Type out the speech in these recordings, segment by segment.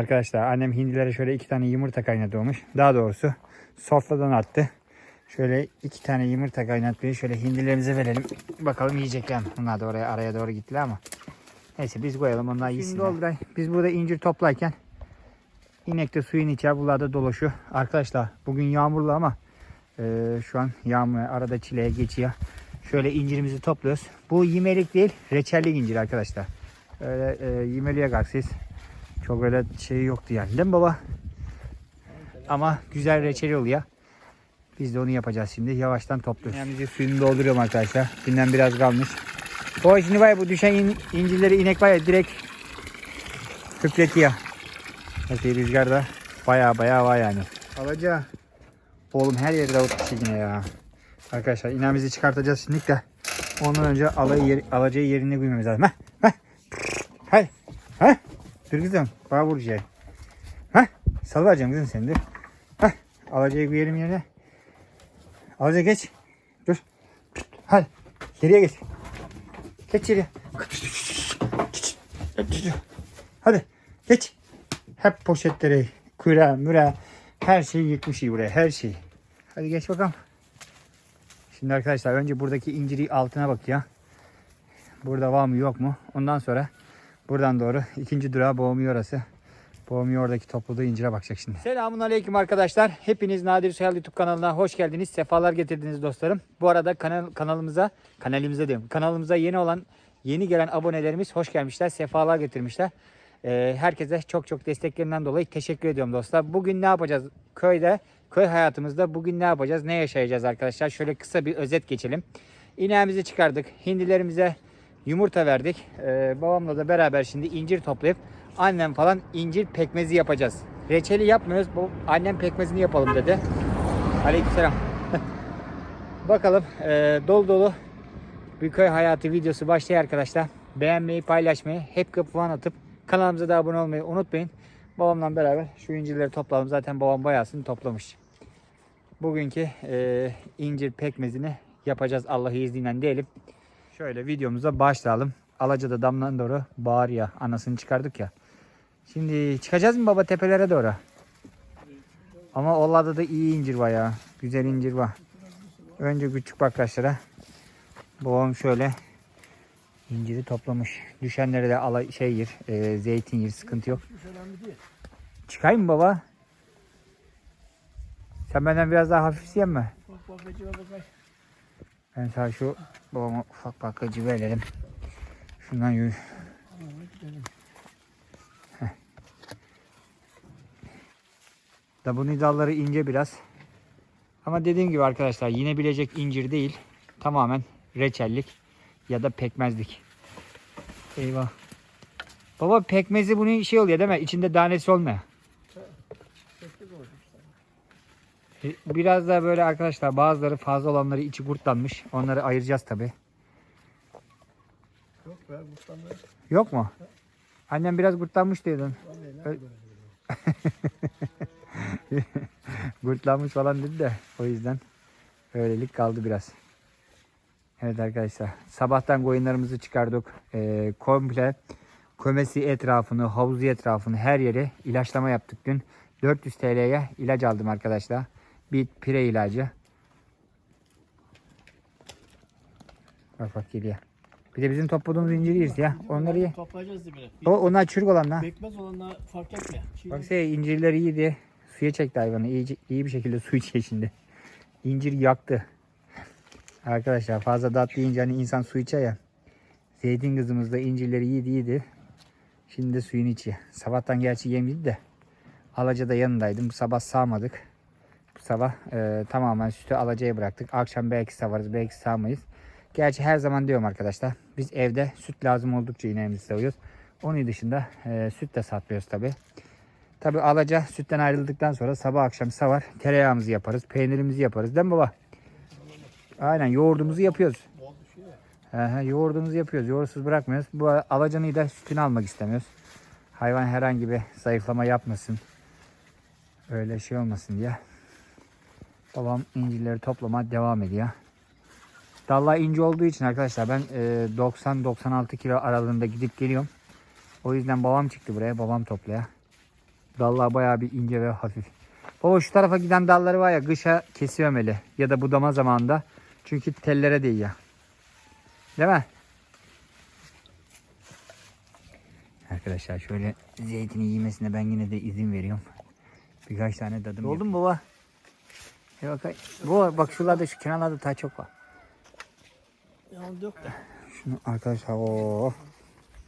Arkadaşlar annem hindilere şöyle iki tane yumurta kaynatıyormuş. Daha doğrusu sofradan attı. Şöyle iki tane yumurta kaynatmayı şöyle hindilerimize verelim. Bakalım yiyecekler mi? Bunlar da oraya araya doğru gittiler ama. Neyse biz koyalım onlar yesinler. Dolduray. Biz burada incir toplarken inek de suyun içer. Bunlar da dolaşıyor. Arkadaşlar bugün yağmurlu ama e, şu an yağmur arada çileye geçiyor. Şöyle incirimizi topluyoruz. Bu yemelik değil reçellik incir arkadaşlar. Öyle e, yemeliğe karşıyız. Çok öyle şey yoktu yani. Değil mi baba? Ama güzel reçeli oluyor. Biz de onu yapacağız şimdi. Yavaştan topluyoruz. Yani suyunu dolduruyorum arkadaşlar. Dünden biraz kalmış. O şimdi var ya bu düşen in- incirleri inek var ya direkt hüpletiyor. Mesela rüzgarda baya baya var yani. Alaca. Oğlum her yerde avut yine ya. Arkadaşlar inemizi çıkartacağız şimdi de. Ondan önce alayı yer, alacağı yerine koymamız lazım. Heh, heh. Hay. Heh. Dur kızım. Bana vuracak. Heh. Sal vereceğim kızım seni dur. Heh. Alacağı koyalım yerine. Alaca geç. Dur. Hadi. Geriye geç. Geç geriye. Hadi. Geç. Hep poşetleri, küre, müre, her şeyi yıkmış iyi buraya. Her şeyi. Hadi geç bakalım. Şimdi arkadaşlar önce buradaki inciri altına bak ya. Burada var mı yok mu? Ondan sonra buradan doğru ikinci durağı Boğumuyor orası. Boğumuyor oradaki topladığı incire bakacak şimdi. Selamun Aleyküm arkadaşlar. Hepiniz Nadir Soyal YouTube kanalına hoş geldiniz. Sefalar getirdiniz dostlarım. Bu arada kanal, kanalımıza, kanalımıza diyorum. Kanalımıza yeni olan, yeni gelen abonelerimiz hoş gelmişler. Sefalar getirmişler. Ee, herkese çok çok desteklerinden dolayı teşekkür ediyorum dostlar. Bugün ne yapacağız köyde? Köy hayatımızda bugün ne yapacağız? Ne yaşayacağız arkadaşlar? Şöyle kısa bir özet geçelim. İneğimizi çıkardık. Hindilerimize yumurta verdik. Ee, babamla da beraber şimdi incir toplayıp annem falan incir pekmezi yapacağız. Reçeli yapmıyoruz. Bu annem pekmezini yapalım dedi. Aleykümselam. Bakalım ee, dolu dolu bir köy hayatı videosu başlıyor arkadaşlar. Beğenmeyi, paylaşmayı, hep kapı falan atıp kanalımıza da abone olmayı unutmayın. Babamla beraber şu incirleri toplayalım. Zaten babam bayağısını toplamış. Bugünkü e, incir pekmezini yapacağız Allah'ı izniyle diyelim. Şöyle videomuza başlayalım. Alaca'da damdan doğru bağır ya. Anasını çıkardık ya. Şimdi çıkacağız mı baba tepelere doğru? Ama onlarda da iyi incir var ya. Güzel incir var. Önce küçük bakraçlara. Babam şöyle inciri toplamış. Düşenleri de ala şey yer, e, zeytin yer, sıkıntı yok. Çıkayım mı baba? Sen benden biraz daha hafifsiyen mi? Ben sana şu babama ufak bakıcı verelim. Şundan yürü. Da bunun dalları ince biraz. Ama dediğim gibi arkadaşlar yine bilecek incir değil. Tamamen reçellik ya da pekmezlik. Eyvah. Baba pekmezi bunun şey oluyor değil mi? İçinde tanesi olmuyor. E, Biraz da böyle arkadaşlar bazıları fazla olanları içi kurtlanmış. Onları ayıracağız tabi. Yok be muhtemelen. Yok mu? Annem biraz kurtlanmış ne Kurtlanmış falan dedi de o yüzden öylelik kaldı biraz. Evet arkadaşlar sabahtan koyunlarımızı çıkardık. Ee, komple kömesi etrafını, havuzu etrafını her yeri ilaçlama yaptık dün. 400 TL'ye ilaç aldım arkadaşlar. Bir pire ilacı. Bak bak geliyor. Bir de bizim topladığımız incir yeriz ya. Onları ye. Toplayacağız dibine. O, onlar çürük olanlar. Bekmez olanla fark etmiyor. Bak şey incirler iyiydi. Suya çekti hayvanı. İyi, iyi bir şekilde su içiyor şimdi. İncir yaktı. Arkadaşlar fazla tat deyince hani insan su içer ya. Zeytin kızımız da incirleri iyiydi iyiydi. Şimdi de suyunu içiyor. Sabahtan gerçi yemiydi de. Alaca'da yanındaydım. Bu sabah sağmadık. Sabah e, tamamen sütü Alaca'ya bıraktık. Akşam belki savarız belki sağmayız. Gerçi her zaman diyorum arkadaşlar. Biz evde süt lazım oldukça ineğimizi savuyoruz. Onun dışında e, süt de satmıyoruz tabi. Tabi alaca sütten ayrıldıktan sonra sabah akşam savar tereyağımızı yaparız, peynirimizi yaparız değil mi baba? Aynen yoğurdumuzu yapıyoruz. He yoğurdumuzu yapıyoruz. Yoğurtsuz bırakmıyoruz. Bu alacanıyı da sütünü almak istemiyoruz. Hayvan herhangi bir zayıflama yapmasın. Öyle şey olmasın diye. Babam incirleri toplama devam ediyor. Dallar ince olduğu için arkadaşlar ben e, 90-96 kilo aralığında gidip geliyorum. O yüzden babam çıktı buraya. Babam toplaya. Dallar bayağı bir ince ve hafif. Baba şu tarafa giden dalları var ya kışa kesimemeli. Ya da budama zamanında. Çünkü tellere değiyor. Değil mi? Arkadaşlar şöyle zeytini yemesine ben yine de izin veriyorum. Birkaç tane dadım Oldu mu baba? Bir bakayım. Bu bak şuralarda şu kenarlarda daha çok var. Yalnız yok da. Şunu arkadaşlar o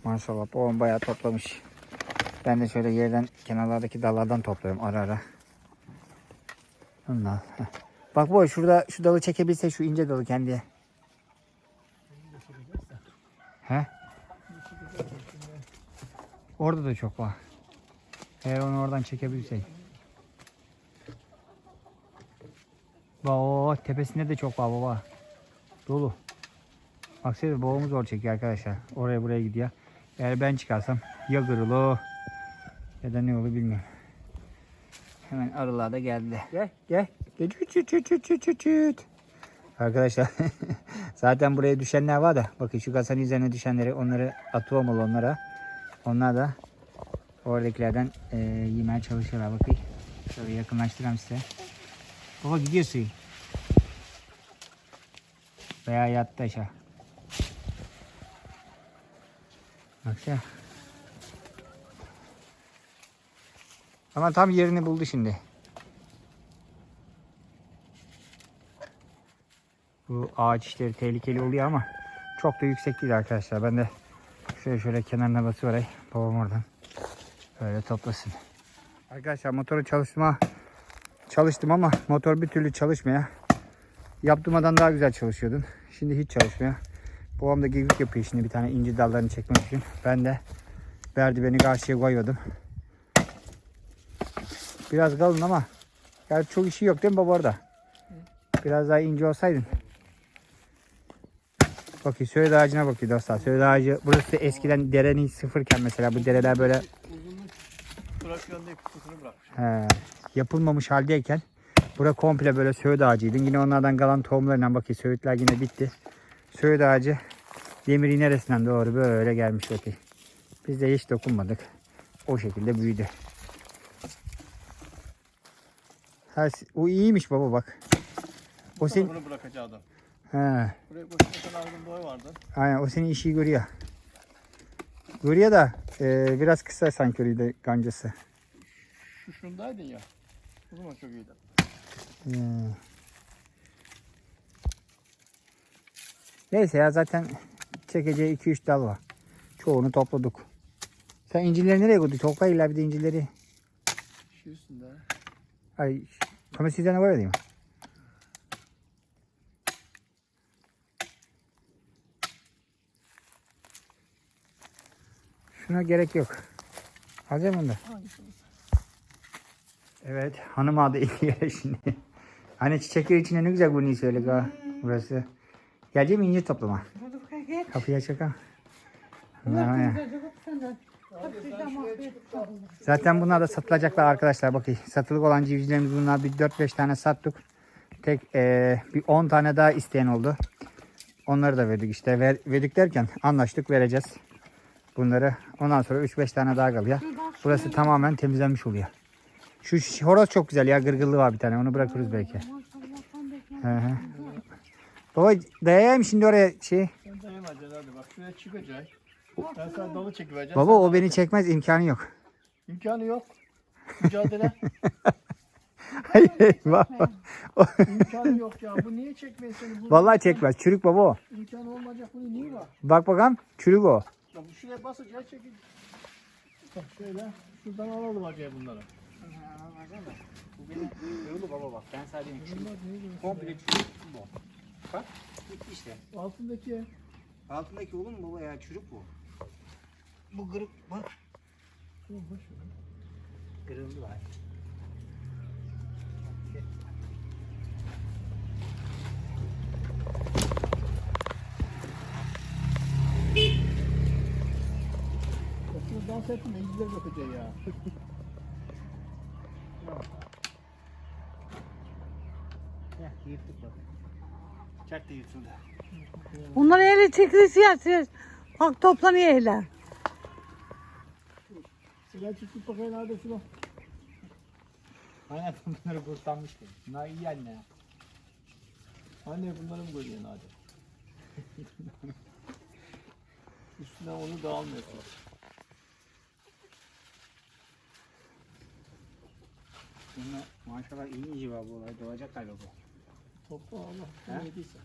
maşallah babam bayağı toplamış. Ben de şöyle yerden kenarlardaki dallardan topluyorum ara ara. Bunlar. Bak bu şurada şu dalı çekebilse şu ince dalı kendiye. He? Orada da çok var. Eğer onu oradan çekebilsek. Bak o tepesinde de çok var baba. Dolu. Baksana babamız zor çekiyor arkadaşlar. Oraya buraya gidiyor. Eğer ben çıkarsam ya kırılı ya da ne olur bilmiyorum. Hemen arılar da geldi. Gel gel. Gel çüt çüt çüt çüt çüt çüt. Arkadaşlar zaten buraya düşenler var da bakın şu kasanın üzerine düşenleri onları atı olmalı onlara. Onlar da oradakilerden e, yemeye çalışıyorlar bakayım. Şöyle yakınlaştırayım size. Baba gidiyorsun. Veya yattı aşağı. Baksana. Ama tam yerini buldu şimdi. Bu ağaç işleri tehlikeli oluyor ama çok da yüksek değil arkadaşlar. Ben de şöyle şöyle kenarına basıvereyim. Babam oradan böyle toplasın. Arkadaşlar motoru çalıştırma çalıştım ama motor bir türlü çalışmıyor. Yaptığımdan daha güzel çalışıyordum. Şimdi hiç çalışmıyor. Babam da gevik yapıyor şimdi bir tane inci dallarını çekmek için. Ben de verdi beni karşıya koyuyordum. Biraz kalın ama yani çok işi yok değil mi baba orada? Biraz daha ince olsaydın. Bakın söğüt ağacına bakıyor dostlar. Söğüt ağacı burası eskiden derenin sıfırken mesela bu dereler böyle Diye kutusunu bırakmış. he, yapılmamış haldeyken bura komple böyle söğüt ağacıydı. Yine onlardan kalan tohumlarla bakın söğütler yine bitti. Söğüt ağacı demiri neresinden doğru böyle gelmiş bakın. Biz de hiç dokunmadık. O şekilde büyüdü. Ha, o iyiymiş baba bak. O senin, Bunu bırakacağı adam. he, Buraya koşma sen aldığın boy vardı. aynen o senin işi görüyor. Görüyor da e, biraz kısa sanki öyle kancası. Şu şundaydın ya. O zaman çok iyiydi. Hmm. Neyse ya zaten çekeceği 2-3 dal var. Çoğunu topladık. Sen incileri nereye koydun? Topla illa bir de incileri. Şu üstünde. Ay kamerası üzerine koy mi? Şuna gerek yok. Alacağım onu da. Hangisi? Evet hanım adı yere şimdi. Hani çiçekler içinde ne güzel görünüyor şöyle ga burası. Gelecek mi incir toplama? Kapıyı aç bakalım. Zaten bunlar da satılacaklar arkadaşlar. Bakın satılık olan civcivlerimiz bunlar bir 4-5 tane sattık. Tek eee, bir 10 tane daha isteyen oldu. Onları da verdik işte. Ver, verdik derken anlaştık vereceğiz. Bunları ondan sonra 3-5 tane daha kalıyor. Burası tamamen temizlenmiş oluyor. Şu horoz çok güzel ya gırgırlı var bir tane onu bırakırız belki. Hı hı. Baba dayayayım şimdi oraya şey. Sen dayamayacaksın hadi bak şuraya çıkacak. Ben sana dalı çekivereceğim. Baba o beni çek. çekmez imkanı yok. İmkanı yok. Mücadele. Hayır baba. İmkanı yok ya. Bu niye çekmiyor seni? Bu Vallahi çekmez. Çürük baba o. İmkanı olmayacak bunun niye var? Bak bakalım çürük o. Ya bu şuraya basacak çekil. Bak şöyle. Şuradan alalım acaba bunları. Bu benim yolu baba bak. Ben sadece böyle? komple çürük bu. Bak bitti işte. Altındaki Altındaki olur mu baba ya çürük bu. Bu kırık bak. Şu. Kırıldı. Bak dans etme izler bakacak ya. Heh, yırttık bak. Çak da yırtıldı. Bunlar öyle çekilisi yapsın. Bak toplanıyor öyle. Sıra çıktı bakayım nerede şunu. Aynen bunları kurtarmıştım. Bunlar iyi anne. Anne bunları mı görüyorsun hadi? Üstüne onu da almıyorsun. Bunlar maşallah iyi iyice var bu olay. Doğacak galiba bu. Topla Allah. Ne yediyse.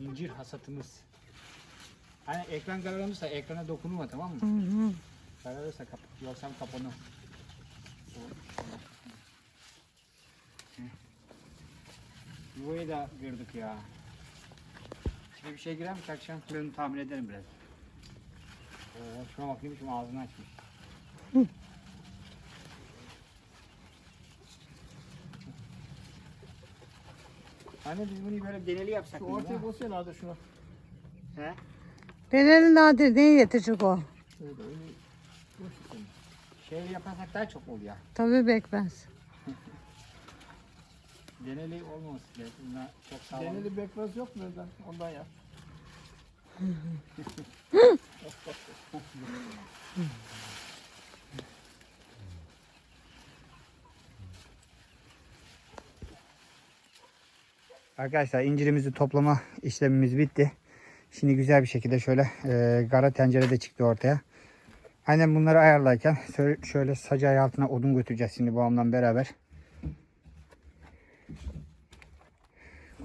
İncir hasatımız. Hani ekran kararırsa ekrana dokunma tamam mı? Hı hı. Kararırsa kap yoksa kapanır. Yuvayı da gördük ya. Şimdi bir şey girer mi akşam? Tahmin ederim biraz. Oo, şuna bakayım şimdi ağzını açmış. Anne biz bunu böyle deneli yapsak Şu mı? ortaya ya? koysana hadi şuna. He? Denenin nadir neye yetecek o? Öyle öyle. Şey yaparsak daha çok oluyor. Tabii bekmez. Deneli olmaması. Bunlar çok sağlam. Deneli bekmez yok mu önden? Ondan yap. Arkadaşlar incirimizi toplama işlemimiz bitti. Şimdi güzel bir şekilde şöyle e, gara tencere de çıktı ortaya. Annem bunları ayarlarken şöyle, sacağı altına odun götüreceğiz şimdi babamla beraber.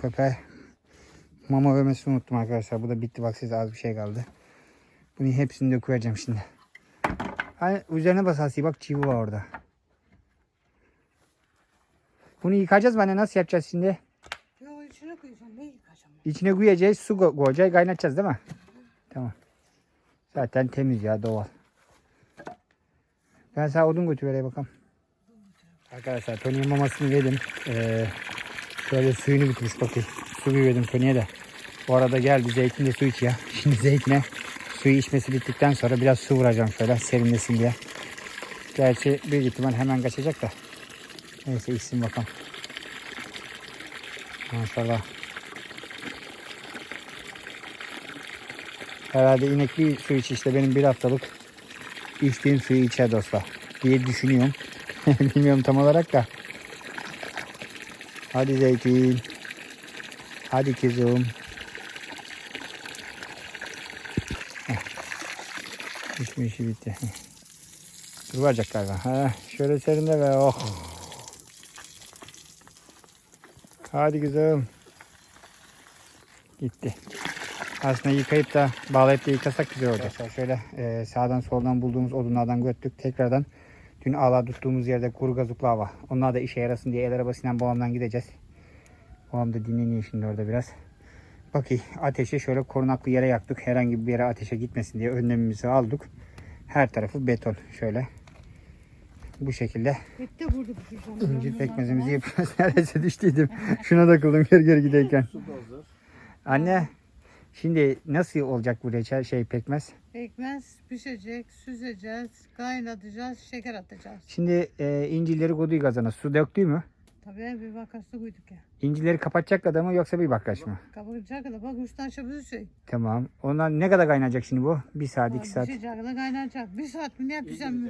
Köpeğe mama vermesini unuttum arkadaşlar. Bu da bitti bak size az bir şey kaldı. Bunu hepsini döküvereceğim şimdi. Hani üzerine basası bak çivi var orada. Bunu yıkayacağız anne nasıl yapacağız şimdi? Yok içine koyacağım. Ne yıkayacağım? İçine koyacağız, su ko- koyacağız, kaynatacağız değil mi? Tamam. Zaten temiz ya doğal. Ben sana odun götüreyim bakalım. Arkadaşlar Tony'ye mamasını verdim. Ee, şöyle suyunu bitmiş bakayım. Su verdim Tony'ye de. Bu arada geldi zeytin de su içiyor. Şimdi zeytine suyu içmesi bittikten sonra biraz su vuracağım şöyle serinlesin diye. Gerçi büyük ihtimal hemen kaçacak da. Neyse içsin bakalım. Maşallah. Herhalde inek bir su iç işte benim bir haftalık içtiğim suyu içer dostlar diye düşünüyorum. Bilmiyorum tam olarak da. Hadi zeytin. Hadi kızım. İçme işi bitti. Duracak galiba. Ha, şöyle serinde ve oh. Hadi kızım. Gitti. Aslında yıkayıp da bağlayıp da yıkasak güzel olacak. Şöyle e, sağdan soldan bulduğumuz odunlardan göttük. Tekrardan dün ağla tuttuğumuz yerde kuru gazuklar var. Onlar da işe yarasın diye el arabasıyla babamdan gideceğiz. Babam da dinleniyor şimdi orada biraz. Bakayım ateşi şöyle korunaklı yere yaktık. Herhangi bir yere ateşe gitmesin diye önlemimizi aldık. Her tarafı beton şöyle. Bu şekilde Bitti burada pişireceğim. incir pekmezimizi yapıyoruz. Neredeyse düştüydüm. Şuna takıldım geri geri giderken. Da. Anne şimdi nasıl olacak bu reçel şey pekmez? Pekmez pişecek, süzeceğiz, kaynatacağız, şeker atacağız. Şimdi e, incirleri koyduğu kazana su döktü mü? Tabii bir bakası koyduk ya. İncileri kapatacak kadar mı yoksa bir bakraç mı? Kapatacak kadar bak üstten çabuk şey. Tamam. Ondan ne kadar kaynayacak şimdi bu? Bir saat, iki saat. Pişecek kadar kaynayacak. Bir saat mi ne yapacağım?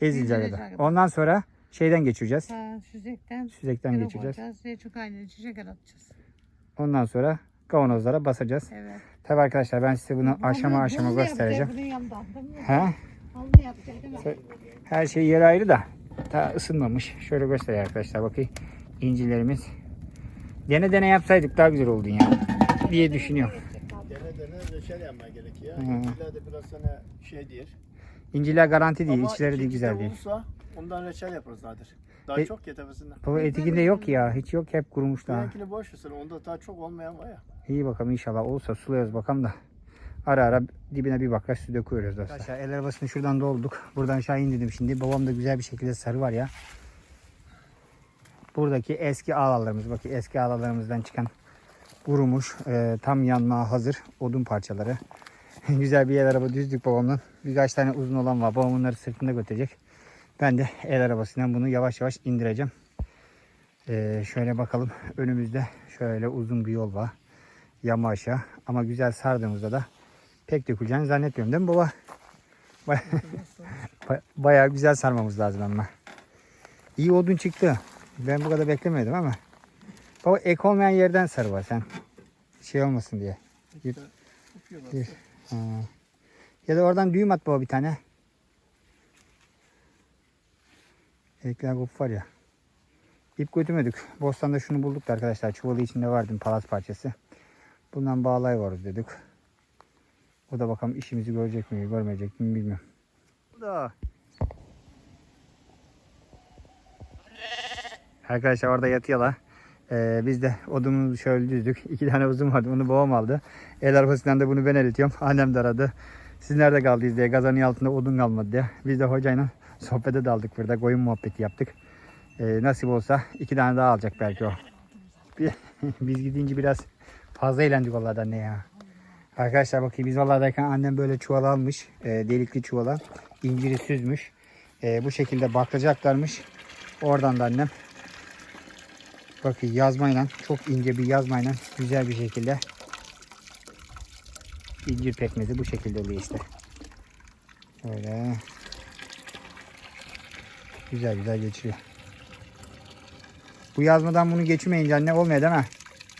Ezilecek kadar. Ondan sonra şeyden geçireceğiz. Ha, süzekten Süzekten geçireceğiz. koyacağız. Zeytin kaynayınca şeker atacağız. Ondan sonra kavanozlara basacağız. Evet. Tabi arkadaşlar ben size bunu aşama Bunu- aşama bunu göstereceğim. değil? He? Değil mi? Her şey yeri ayrı da daha ısınmamış. Şöyle göstereyim arkadaşlar bakayım. İncilerimiz. Dene dene yapsaydık daha güzel oldu ya. Diye düşünüyorum. Dene dene reçel yapmaya gerekiyor. Hı. İncirler de biraz sana şey diyor. İnciler garanti değil. Ama içleri de güzel değil. olursa ondan reçel yaparız zaten. Daha E- çok ya tepesinden. Bu etikinde yok ya. Hiç yok. Hep kurumuş daha. Benimkini boş ver. Onda daha çok olmayan var ya. İyi bakalım inşallah olursa suluyoruz bakalım da. Ara ara dibine bir bakraç su döküyoruz dostlar. Arkadaşlar el arabasını şuradan dolduk. Buradan aşağı indirdim şimdi. Babam da güzel bir şekilde sarı var ya. Buradaki eski ağlalarımız. Bakın eski ağlalarımızdan çıkan kurumuş. e, tam yanmaya hazır odun parçaları. güzel bir el araba düzdük babamla. Birkaç tane uzun olan var. Babam onları sırtında götürecek. Ben de el arabasından bunu yavaş yavaş indireceğim. E, şöyle bakalım. Önümüzde şöyle uzun bir yol var yamaça ama güzel sardığımızda da Pek döküleceğini zannetmiyorum değil mi baba? Baya- Ba- Bayağı güzel sarmamız lazım ama. İyi odun çıktı. Ben bu kadar beklemiyordum ama. Baba ek olmayan yerden sarı var sen. Şey olmasın diye. İşte Ha. Ya da oradan düğüm at baba bir tane. Ekler kop var ya. İp götürmedik. Bostanda şunu bulduk da arkadaşlar. Çuvalı içinde vardı palas parçası. Bundan bağlay varız dedik. O da bakalım işimizi görecek mi, görmeyecek mi bilmiyorum. Bu da. Arkadaşlar orada yatıyorlar. Ee, biz de odunumuzu şöyle düzdük. İki tane uzun vardı. Onu babam aldı. El arabasından da bunu ben eritiyorum. Annem de aradı. Siz nerede kaldınız diye. Gazanın altında odun kalmadı diye. Biz de hocayla sohbete daldık burada. Koyun muhabbeti yaptık. Ee, nasip olsa iki tane daha alacak belki o. Biz gidince biraz fazla eğlendik vallahi ne ya. Arkadaşlar bakayım biz vallahi annem böyle çuval almış. E, delikli çuvala. inciri süzmüş. E, bu şekilde bakacaklarmış. Oradan da annem bakın yazmayla çok ince bir yazmayla güzel bir şekilde incir pekmezi bu şekilde oluyor işte. Böyle güzel güzel geçiyor. Bu yazmadan bunu geçirmeyince anne olmuyor değil mi?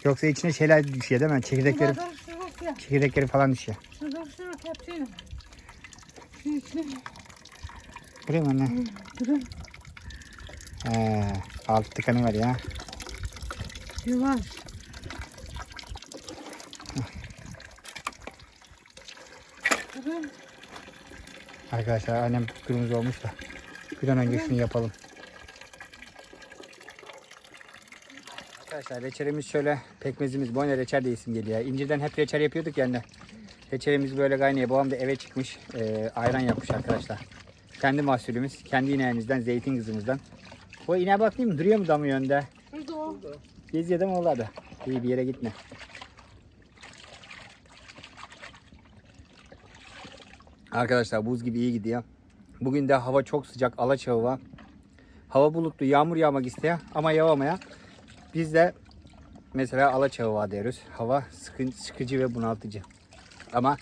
Yoksa içine şeyler düşüyor değil mi? Çekirdekleri, Şurada dur, şurada ya. çekirdekleri falan düşüyor. Şurada tepsiyle. Şu içine. Buraya mı anne? Durun. He, altı tıkanı var ya. Yavaş. Durun. Arkadaşlar annem kırmızı olmuş da. Bir an önce şunu yapalım. Arkadaşlar reçelimiz şöyle pekmezimiz boyuna reçel de isim geliyor. İncirden hep reçel yapıyorduk yani. Reçelimiz böyle kaynıyor. Babam da eve çıkmış. e, ayran yapmış arkadaşlar. Kendi mahsulümüz. Kendi ineğimizden, zeytin kızımızdan. O ineğe bakayım mı? Duruyor mu damı yönde? O. Geziyor değil mi oğlan da? İyi bir yere gitme. Arkadaşlar buz gibi iyi gidiyor. Bugün de hava çok sıcak. Alaçağı var. Hava bulutlu. Yağmur yağmak istiyor ama yağmaya. Biz de mesela Alaçağı var diyoruz. Hava sıkın, sıkıcı ve bunaltıcı. Ama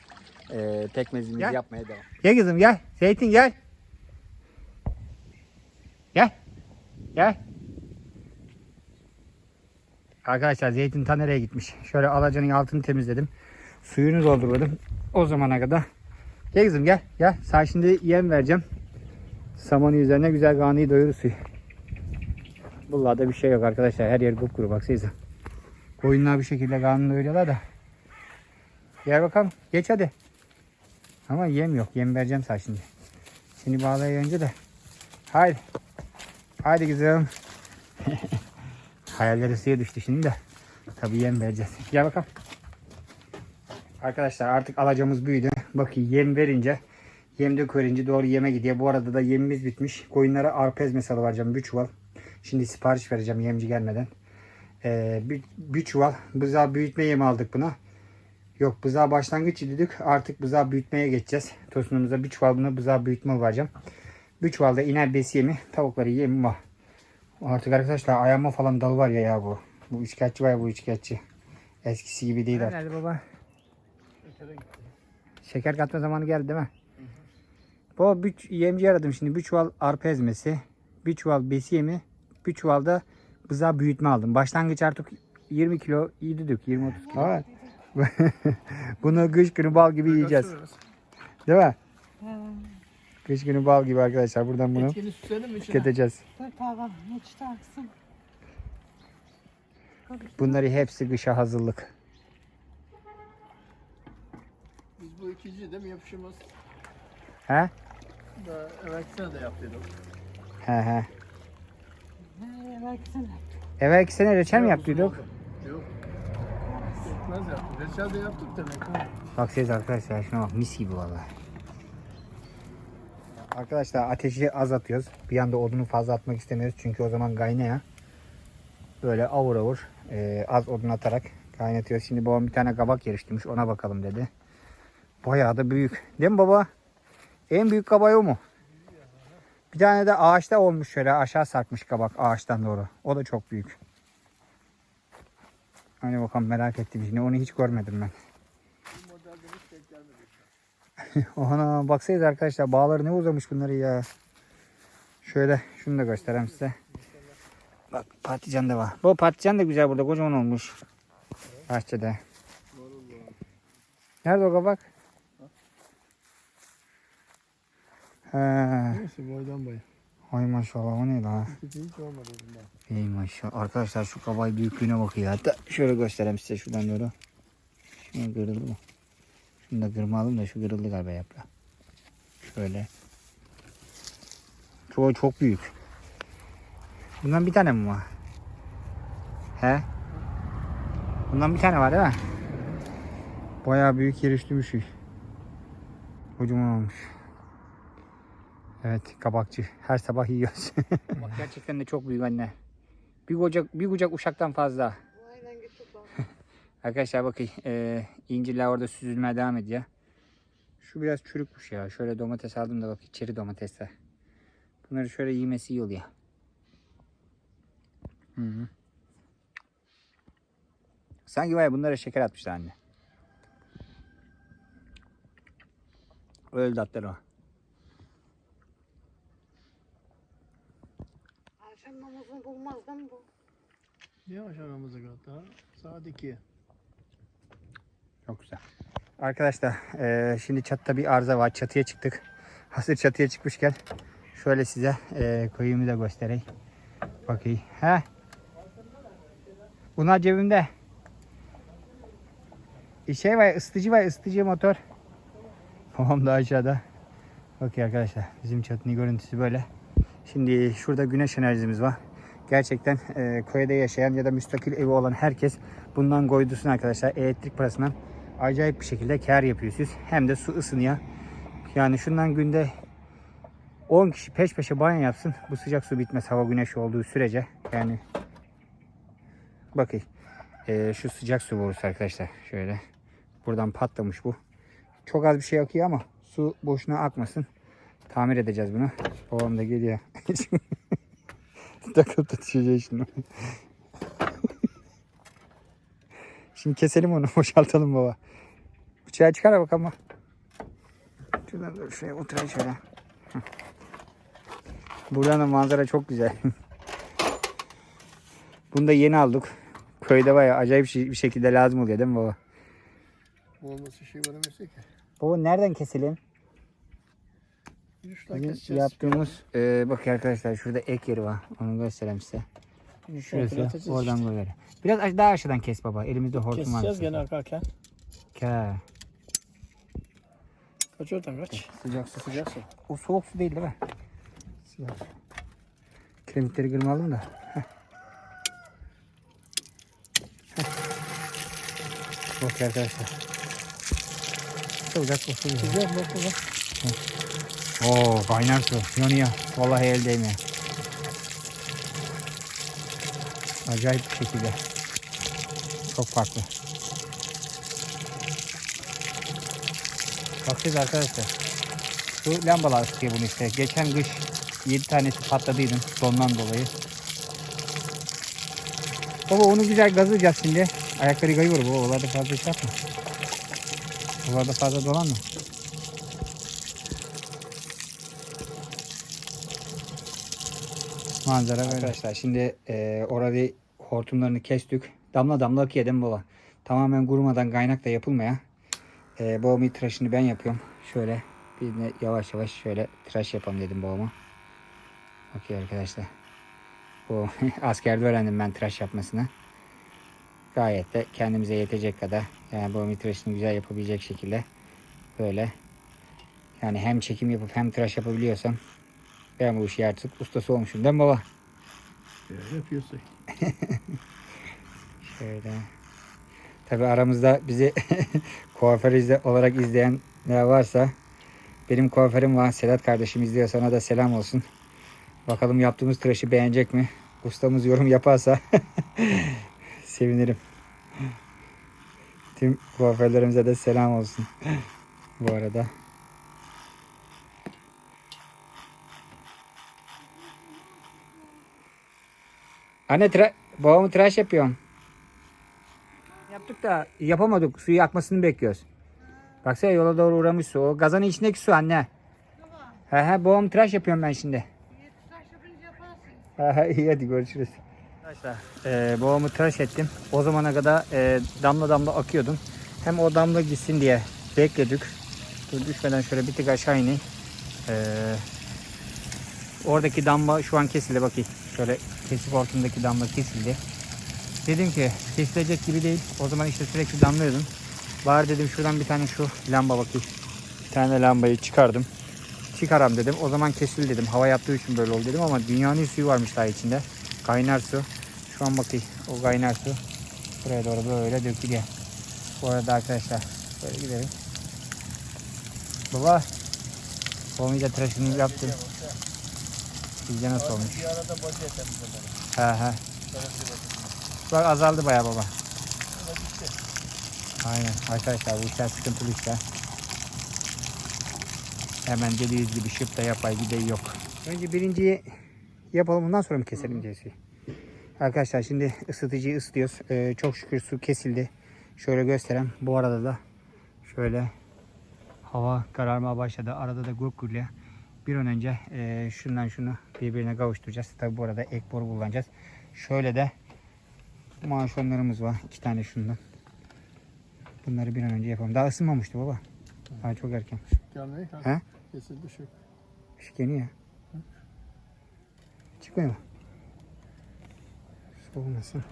e, pekmezimizi Gel. yapmaya devam. Gel kızım gel. Zeytin gel. Gel. Gel. Arkadaşlar zeytin ta nereye gitmiş? Şöyle alacanın altını temizledim. Suyunu doldurmadım. O zamana kadar. Gel kızım gel. Gel. Sana şimdi yem vereceğim. Samanı üzerine güzel kanıyı doyurur suyu. Buralarda bir şey yok arkadaşlar. Her yer kupkuru baksanıza. Koyunlar bir şekilde kanını doyuruyorlar da. Gel bakalım. Geç hadi. Ama yem yok. Yem vereceğim sana şimdi. Seni bağlayayım önce de. Haydi. Haydi kızım. Hayalleri suya düştü şimdi de. Tabii yem vereceğiz. Gel bakalım. Arkadaşlar artık alacağımız büyüdü. Bakın yem verince yem de verince doğru yeme gidiyor. Bu arada da yemimiz bitmiş. Koyunlara arpa ezmesi alıvereceğim. Bir çuval. Şimdi sipariş vereceğim yemci gelmeden. Ee, bir, bir çuval bızağı büyütme yemi aldık buna. Yok bızağı başlangıç dedik. Artık bızağı büyütmeye geçeceğiz. Tosunumuza bir çuval buna bızağı büyütme vereceğim. Bir çuval da iner besi yemi. Tavukları yemi var. Artık arkadaşlar ayağıma falan dal var ya ya bu. Bu üçkağıtçı var ya bu üçkağıtçı. Eskisi gibi değil artık. Nerede baba? Şeker katma zamanı geldi değil mi? Baba bir yemci aradım şimdi. Bir çuval arpa ezmesi, bir çuval besi yemi, bir çuval da bıza büyütme aldım. Başlangıç artık 20 kilo yedik 20-30 kilo. Ama Bunu kış günü bal gibi yiyeceğiz. Değil mi? Kış günü bal gibi arkadaşlar. Buradan bunu mi içine? tüketeceğiz. dur tamam. Hiç taksın. Bunları hepsi kışa hazırlık. Biz bu ikinci de mi yapışımız? He? Da evet sen de yaptıydık. He he. He, baksana. Evet sene reçel mi Ya, yaptıydık? Yok. Yetmez yaptık. Reçel de yaptık demek. Bak siz arkadaşlar şuna bak mis gibi vallahi. Arkadaşlar ateşi az atıyoruz. Bir anda odunu fazla atmak istemiyoruz. Çünkü o zaman kaynaya. Böyle avur avur e, az odun atarak kaynatıyoruz. Şimdi babam bir tane kabak yarıştırmış. Ona bakalım dedi. Bayağı da büyük. Değil mi baba? En büyük kabak o mu? Bir tane de ağaçta olmuş şöyle aşağı sarkmış kabak ağaçtan doğru. O da çok büyük. Hani bakalım merak ettim şimdi. Onu hiç görmedim ben. Ana baksanıza arkadaşlar bağları ne uzamış bunları ya. Şöyle şunu da göstereyim size. Bak patlıcan da var. Bu patlıcan da güzel burada kocaman olmuş. Bahçede. Nerede o kabak? He. Neyse boydan boya. Ay maşallah o ne la? Hiç hiç olmadı bundan. Ey maşallah. Arkadaşlar şu kabay büyüklüğüne bakıyor. Hatta şöyle göstereyim size şuradan doğru. Şunu kırıldı mı? Şunu da kırmalım da şu kırıldı galiba yaprağı. Şöyle. Çok çok büyük. Bundan bir tane mi var? He? Bundan bir tane var değil mi? Bayağı büyük yerişli bir şey. Kocaman olmuş. Evet kabakçı. Her sabah yiyoruz. Bak gerçekten de çok büyük anne. Bir kucak, bir kucak uşaktan fazla. Arkadaşlar bakın e, incirler orada süzülmeye devam ediyor. Şu biraz çürükmüş ya. Şöyle domates aldım da bak çeri domatesler. Bunları şöyle yemesi iyi oluyor. Hı -hı. Sanki var ya bunlara şeker atmışlar anne. Öyle tatları var. Akşam bulmaz değil mi bu? Ne aşamamızı kaldı ha? Saat 2. Çok güzel. Arkadaşlar eee, şimdi çatıda bir arıza var. Çatıya çıktık. Hazır çatıya çıkmışken şöyle size eee koyumu da göstereyim. Bakayım. He. Bunlar cebimde. Bir şey var ısıtıcı var ısıtıcı motor. Babam da aşağıda. Bakın arkadaşlar bizim çatının görüntüsü böyle. Şimdi şurada güneş enerjimiz var. Gerçekten eee köyde yaşayan ya da müstakil evi olan herkes bundan koydusun arkadaşlar. Elektrik parasından acayip bir şekilde kar yapıyorsunuz. Hem de su ısınıyor. Yani şundan günde 10 kişi peş peşe banyo yapsın. Bu sıcak su bitmez hava güneş olduğu sürece. Yani bakın eee, şu sıcak su borusu arkadaşlar. Şöyle buradan patlamış bu. Çok az bir şey akıyor ama su boşuna akmasın. Tamir edeceğiz bunu. Babam da geliyor. Takıp tutuşacak şunu. Şimdi keselim onu boşaltalım baba. Bıçağı çıkar bakalım. Şuradan dur şuraya oturayım şöyle. Buradan da manzara çok güzel. Bunu da yeni aldık. Köyde bayağı acayip şey- bir şekilde lazım oluyor değil mi baba? Olması şey veremezse ki. Baba nereden keselim? Keseceğiz. yaptığımız e, bak arkadaşlar şurada ek yeri var. Onu göstereyim size. Şurası oradan böyle. Biraz aş- daha aşağıdan kes baba. Elimizde hortum var. Keseceğiz gene akarken. Ke. Kaç oradan kaç. Sıcak su. Sıcak su. O soğuk su değil değil mi? Sıcak su. Kiremitleri kırmalım da. Heh. Heh. Bak arkadaşlar. Sıcak su. Sıcak. Güzel bak bak. Oo kaynar su. Yanıyor. Vallahi el değmiyor. Acayip bir şekilde. Çok farklı. Bakacağız arkadaşlar. Şu lambalar ısıtıyor bunu işte. Geçen kış 7 tanesi patladıydı dondan dolayı. Baba onu güzel gazlayacağız şimdi. Ayakları kayıyor baba. Oralarda fazla şey yapma. Oralarda fazla dolanma. Manzara böyle. Arkadaşlar şimdi e, orada hortumlarını kestik. Damla damla akıyor değil mi baba? Tamamen kurumadan kaynakla yapılmaya. E, babamın tıraşını ben yapıyorum. Şöyle bir de yavaş yavaş şöyle tıraş yapalım dedim babama. Okey arkadaşlar. Bu askerde öğrendim ben tıraş yapmasını. Gayet de kendimize yetecek kadar yani babamın tıraşını güzel yapabilecek şekilde böyle yani hem çekim yapıp hem tıraş yapabiliyorsam ben bu işi artık ustası olmuşum değil mi baba? Böyle yapıyorsun. Şöyle. Tabi aramızda bizi kuaför izle, olarak izleyenler varsa benim kuaförüm var. Sedat kardeşim izliyor. Sana da selam olsun. Bakalım yaptığımız tıraşı beğenecek mi? Ustamız yorum yaparsa sevinirim. Tüm kuaförlerimize de selam olsun. Bu arada. Anne tıra babamı tıraş yapıyorum. Yaptık da yapamadık. Suyu akmasını bekliyoruz. Baksana yola doğru uğramış su. O gazanın içindeki su anne. He he boğum tıraş yapıyorum ben şimdi. Ha, ha, iyi hadi görüşürüz. Arkadaşlar e, boğumu tıraş ettim. O zamana kadar e, damla damla akıyordum. Hem o damla gitsin diye bekledik. Dur düşmeden şöyle bir tık aşağı ineyim. E, oradaki damla şu an kesildi bakayım. Şöyle kesip ortamdaki damla kesildi. Dedim ki kesilecek gibi değil. O zaman işte sürekli damlıyordum. Bari dedim şuradan bir tane şu lamba bakayım. Bir tane lambayı çıkardım. Çıkaram dedim. O zaman kesil dedim. Hava yaptığı için böyle oldu dedim ama dünyanın suyu varmış daha içinde. Kaynar su. Şu an bakayım o kaynar su buraya doğru böyle dökülüyor. Bu arada arkadaşlar böyle gidelim. Baba Olmayınca tıraşını yaptım. Sizce nasıl olmuş? Bir arada yeter bize He he. Bak azaldı bayağı baba. Aynen arkadaşlar bu işler sıkıntılı işler. Hemen dediğiniz gibi şıp da yapay gideyi yok. Önce birinciyi yapalım ondan sonra mı keselim diyesi. Arkadaşlar şimdi ısıtıcıyı ısıtıyoruz. Ee, çok şükür su kesildi. Şöyle göstereyim. Bu arada da şöyle hava kararmaya başladı. Arada da gök gürlüyor. Bir an önce e, şundan şunu birbirine kavuşturacağız. Tabi bu arada ek boru kullanacağız. Şöyle de maaşonlarımız var. iki tane şundan. Bunları bir an önce yapalım. Daha ısınmamıştı baba. Daha çok erken. Gelmeyi ha. Kesildi şu. Işık yeni ya. Çıkmıyor mu? Soğumasın.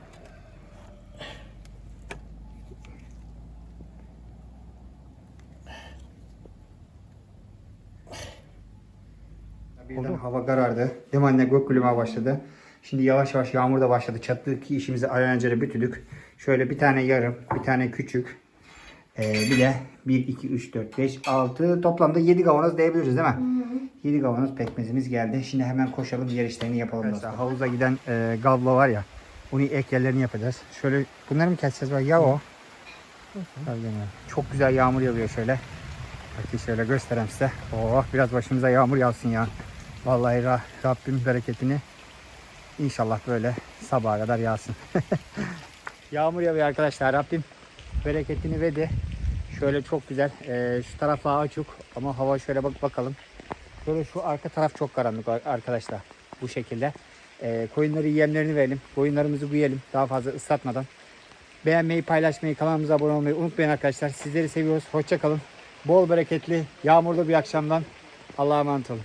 Birden hava karardı. Anne? Gök gülüme başladı. Şimdi yavaş yavaş yağmur da başladı. Çattaki işimizi ayağınca bütüdük. Şöyle bir tane yarım, bir tane küçük. Ee, bir de 1, 2, 3, 4, 5, 6 toplamda 7 kavanoz diyebiliriz değil mi? 7 kavanoz pekmezimiz geldi. Şimdi hemen koşalım diğer işlerini yapalım. Arkadaşlar havuza giden e, gavlo var ya. Onu ek yerlerini yapacağız. Şöyle bunları mı keseceğiz? Bak ya o. Çok güzel yağmur yağıyor şöyle. Bakın şöyle göstereyim size. Oh biraz başımıza yağmur yağsın ya. Vallahi Ra- Rabbim bereketini inşallah böyle sabaha kadar yağsın. yağmur yağıyor arkadaşlar. Rabbim bereketini verdi. Şöyle çok güzel. Ee, şu taraflar açık ama hava şöyle bak bakalım. Şöyle şu arka taraf çok karanlık ar- arkadaşlar. Bu şekilde. Ee, koyunları yemlerini verelim. Koyunlarımızı güyelim. Daha fazla ıslatmadan. Beğenmeyi, paylaşmayı, kanalımıza abone olmayı unutmayın arkadaşlar. Sizleri seviyoruz. Hoşça kalın. Bol bereketli, yağmurlu bir akşamdan Allah'a emanet olun.